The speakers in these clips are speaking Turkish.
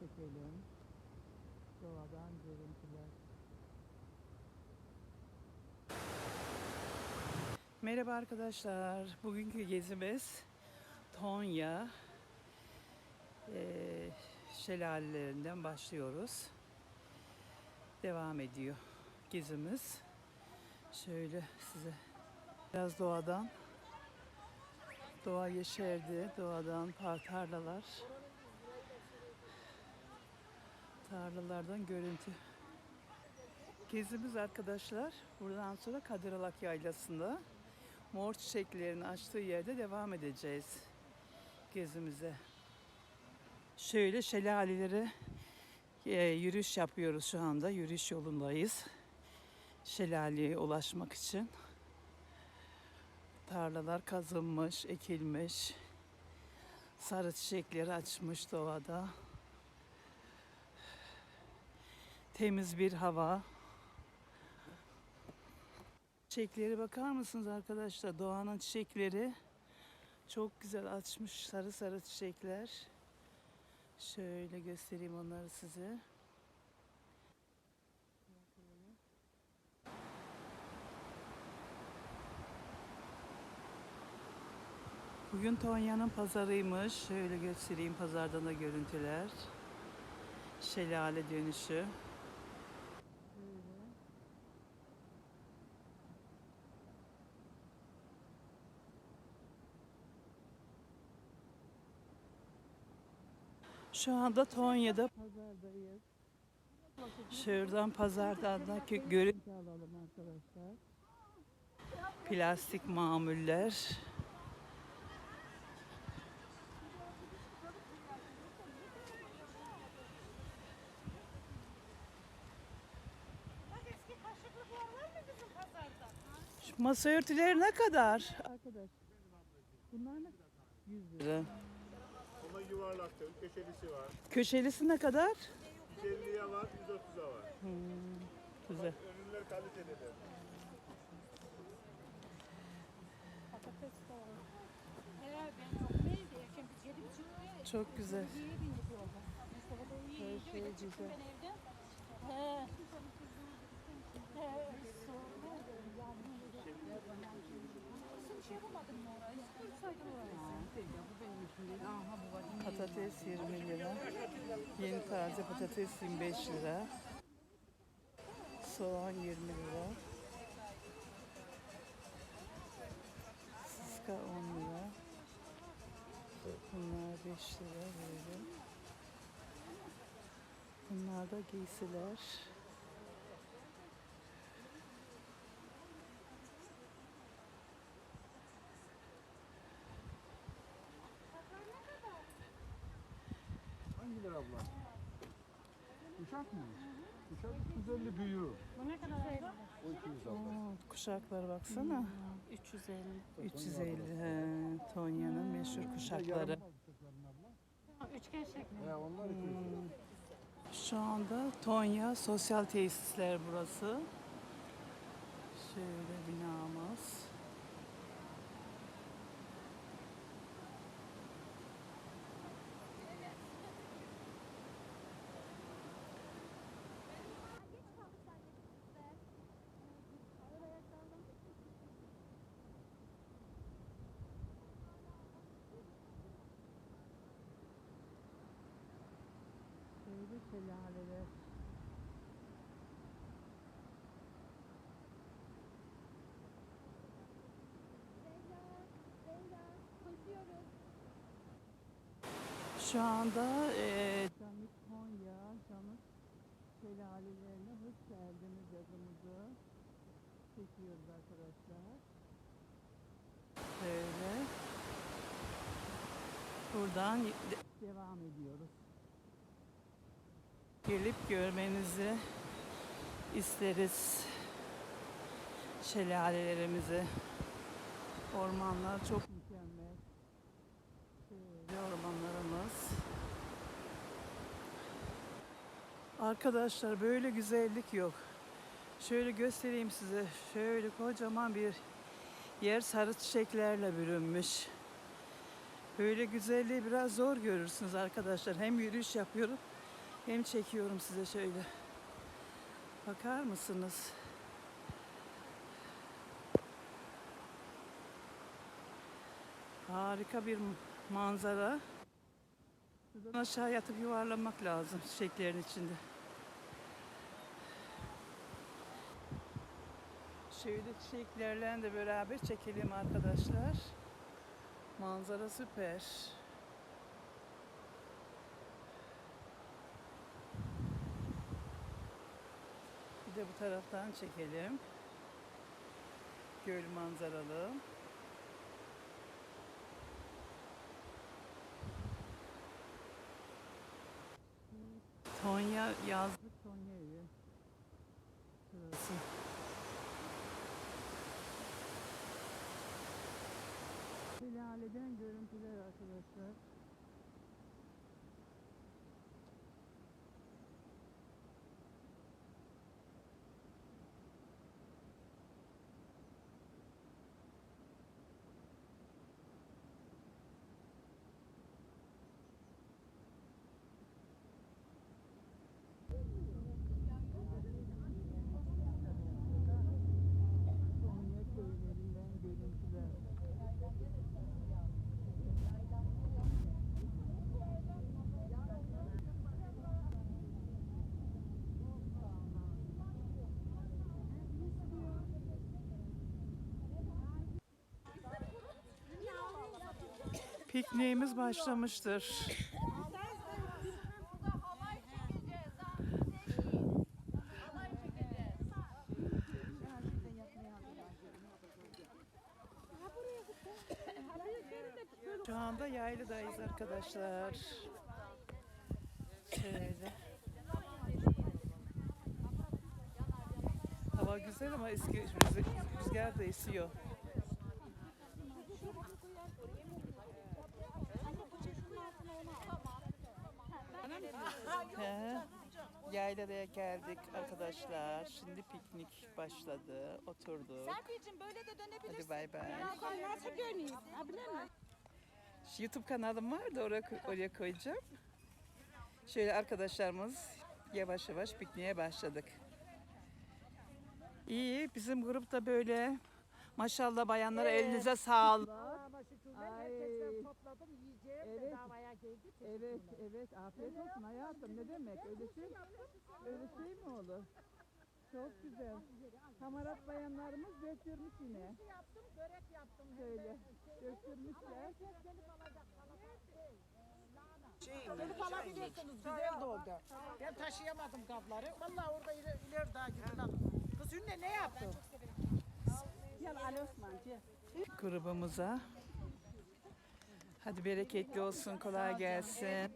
çekelim. Doğadan görüntüler. Merhaba arkadaşlar. Bugünkü gezimiz Tonya eee şelalelerinden başlıyoruz. Devam ediyor gezimiz. Şöyle size biraz doğadan doğa yeşerdi. Doğadan tarlalar tarlalardan görüntü. Gezimiz arkadaşlar buradan sonra Kadiralak Yaylası'nda mor çiçeklerin açtığı yerde devam edeceğiz gezimize. Şöyle şelalelere e, yürüyüş yapıyoruz şu anda. Yürüyüş yolundayız. Şelaleye ulaşmak için. Tarlalar kazınmış, ekilmiş. Sarı çiçekleri açmış doğada. Temiz bir hava. Çiçekleri bakar mısınız arkadaşlar? Doğanın çiçekleri çok güzel açmış sarı sarı çiçekler. Şöyle göstereyim onları size. Bugün Tonya'nın pazarıymış. Şöyle göstereyim pazardan da görüntüler. Şelale dönüşü. Şu anda Tonya'da pazardayız. Şuradan pazardan da gö- görüntü alalım arkadaşlar. Plastik mamuller. Şu masa örtüleri ne kadar? Arkadaş. Bunlar ne? 100 lira. Yuvarlaktır, köşelisi var. Köşelisi ne kadar? 150'ye var, 130'a var. Güzel. Ürünler kalitelidir. Patates de var. Ben çok neydi? Şimdi yedi buçuk Çok güzel. Her şey güzel. He. He. Patates 20 lira. Yeni taze patates 25 lira. Soğan 20 lira. Sıska 10 lira. Bunlar 5 lira böyle. Bunlar da giysiler. Hangi lira abla? Uşak mı? Uşak 350 büyüğü. Bu ne kadar öyle? O 200 abla. Oo, kuşaklar baksana. 350. 350 he, Tonya'nın meşhur kuşakları. Üçgen şeklinde. He onlar 200 lira. Şu anda Tonya Sosyal Tesisler burası. Şöyle binamız. Şöyle şelaleler. Şu anda eee Camik Konya, Camik şelalelerine hoş geldiniz yazımızı çekiyoruz arkadaşlar. Böyle. Buradan de- devam ediyoruz. Gelip görmenizi isteriz. Şelalelerimizi. Ormanlar çok mükemmel. Şöyle ormanlarımız. Arkadaşlar böyle güzellik yok. Şöyle göstereyim size. Şöyle kocaman bir Yer sarı çiçeklerle bürünmüş. Böyle güzelliği biraz zor görürsünüz arkadaşlar. Hem yürüyüş yapıyorum hem çekiyorum size şöyle. Bakar mısınız? Harika bir manzara. Buradan aşağı yatıp yuvarlanmak lazım çiçeklerin içinde. Şöyle çiçeklerle de beraber çekelim arkadaşlar. Manzara süper. Bir de bu taraftan çekelim. Göl manzaralı. Tonya yazlık Tonya evi. Burası. Şelaleden görüntüler arkadaşlar. Pikniğimiz başlamıştır. Şu anda Yaylı'dayız arkadaşlar. Şöyle. Hava güzel ama eski rüzgar, da esiyor. He. Yayla'ya geldik arkadaşlar. Şimdi piknik başladı. Oturduk. Serpil'cim böyle de dönebilirsin. Hadi bay bay. Nasıl? Ha bilir mi? Şu YouTube kanalım var da oraya, oraya koyacağım. Şöyle arkadaşlarımız yavaş yavaş pikniğe başladık. İyi bizim grupta böyle maşallah bayanlara elinize sağlık. Ama herkesten topladım yiyeceğim Evet. bedavaya Evet, evet. Afiyet olsun hayatım. Ne demek? Öyle şey, öyle şey mi olur? Çok güzel. Kamarat bayanlarımız döktürmüş yine. yaptım, börek yaptım. Şöyle döktürmüşler. Gelip alabilirsiniz, güzel de oldu. Ben taşıyamadım kapları. Vallahi orada ileri, ileri daha gidelim. Kız Hünne ne yaptın? Gel Ali Osman gel. Grubumuza. Hadi bereketli olsun, kolay gelsin.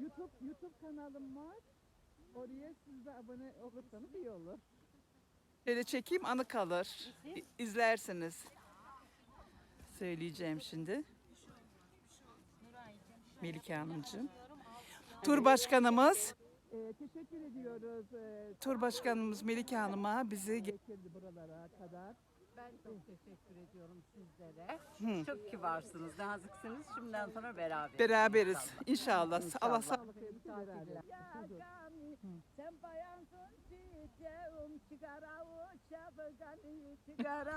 YouTube YouTube kanalım var. Oraya siz de abone olursanız iyi olur. Şöyle çekeyim anı kalır. İ- İzlersiniz. Söyleyeceğim şimdi. Melike Hanımcığım. Tur başkanımız. teşekkür ediyoruz. tur başkanımız Melike Hanım'a bizi getirdi buralara kadar. Ben çok teşekkür ediyorum sizlere. Çok kibarsınız, naziksiniz. Şimdiden sonra beraber. Beraberiz inşallah. Allah İnşallah. sağlık versin beraber. Sen bayansın çiçeğim çıkar avuç şapkanı çıkar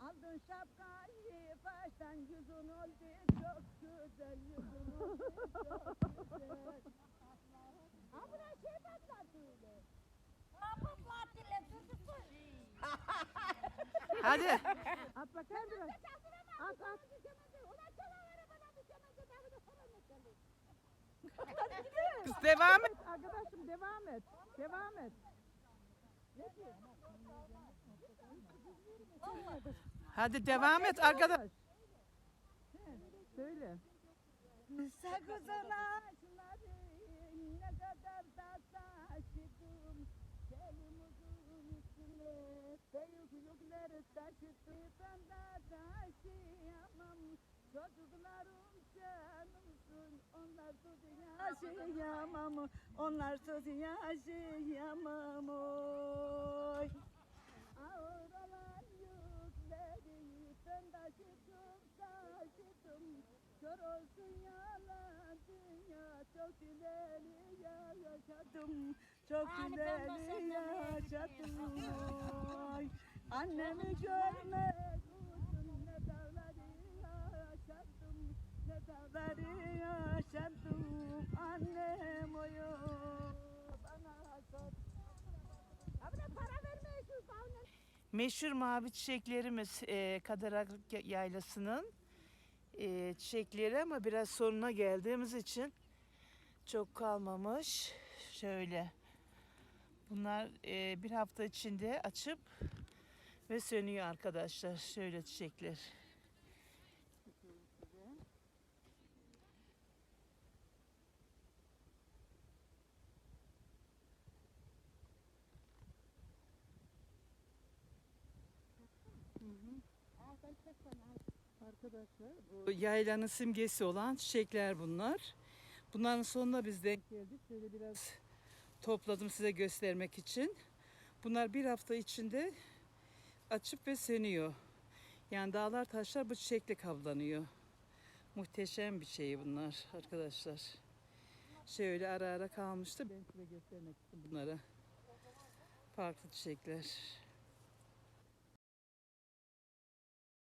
Aldın şapkayı baştan yüzün oldu çok güzel yüzün oldu çok güzel Ha buna şey patladı öyle Ha patladı dur Hadi. At bakayım biraz. At at. Kız devam et. Arkadaşım devam et. Devam et. Hadi devam et arkadaş. Söyle. Sakız ağaçları ne kadar da taşıdım. Selimizin üstüne büyüklükleri taşıdım. Ben de taşıyamam. Çocuklarım canımsın. Onlarsız yaşayamam, onlarsız yaşayamam oy. Kör olsun yalan dünya çok ileri yaşadım. Çok ileri yaşadım oy. Annemi görmek uzun ne dağları yaşadım. Ne dağları yaşadım. Annem oyu bana sor. Para. Meşhur mavi çiçeklerimiz e, Kadarak Yaylası'nın e, çiçekleri ama biraz sonuna geldiğimiz için çok kalmamış. Şöyle. Bunlar e, bir hafta içinde açıp ve sönüyor arkadaşlar. Şöyle çiçekler. Arkadaşlar bu yaylanın simgesi olan çiçekler bunlar. Bunların sonuna biz denk geldik. Şöyle biraz topladım size göstermek için. Bunlar bir hafta içinde açıp ve sönüyor. Yani dağlar taşlar bu çiçekle kaplanıyor. Muhteşem bir şey bunlar arkadaşlar. Şöyle ara ara kalmıştı. Ben size göstermek istedim bunları. Farklı çiçekler.